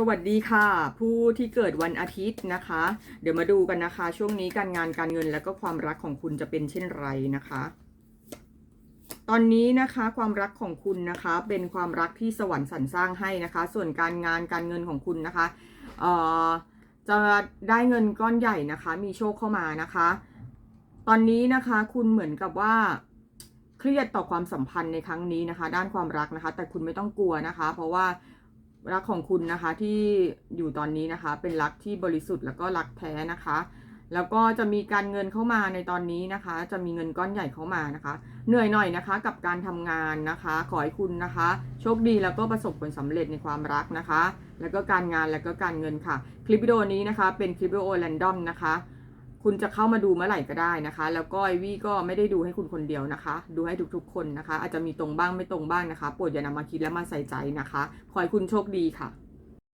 สวัสดีค่ะ ผู้ที่เกิดวันอาทิตย์นะคะ เดี๋ยวมาดูกันนะคะ ช่วงนี้การงานการเงินและก็ความรักของคุณจะเป็นเช่นไรนะคะ ตอนนี้นะคะความรักของคุณนะคะ เป็นความรักที่สวรรค์สรรสร้างให้นะคะ ส่วนการงานการเงินของคุณนะคะเอ่อจะได้เงินก้อนใหญ่นะคะ มีโชคเข้ามานะคะ ตอนนี้นะคะคุณเหมือนกับว่าเครียดต่อความสัมพันธ์ในครั้งนี้นะคะ ด้านความรักนะคะ แต่คุณไม่ต้องกลัวนะคะ เพราะว่า รักของคุณนะคะที่อยู่ตอนนี้นะคะ เป็นรักที่บริสุทธิ์แล้วก็รักแท้นะคะ แล้วก็จะมีการเงินเข้ามาในตอนนี้นะคะ จะมีเงินก้อนใหญ่เข้ามานะคะ เหนื่อยหน่อยนะคะ กับการทำงานนะคะ ขอให้คุณนะคะ โชคดีแล้วก็ประสบผลสำเร็จในความรักนะคะ แล้วก็การงานแล้วก็การเงินค่ะ คลิปวิดีโอนี้นะคะ เป็นคลิปวิดีโอแรนดอมนะคะ คุณจะเข้ามาดูเมื่อไหร่ก็ได้นะคะ แล้วก็ไอวี่ก็ไม่ได้ดูให้คุณคนเดียวนะคะ ดูให้ทุกๆ คนนะคะ อาจจะมีตรงบ้างไม่ตรงบ้างนะคะโปรดอย่านำมาคิดและมาใส่ใจนะคะ ขอให้คุณโชคดีค่ะ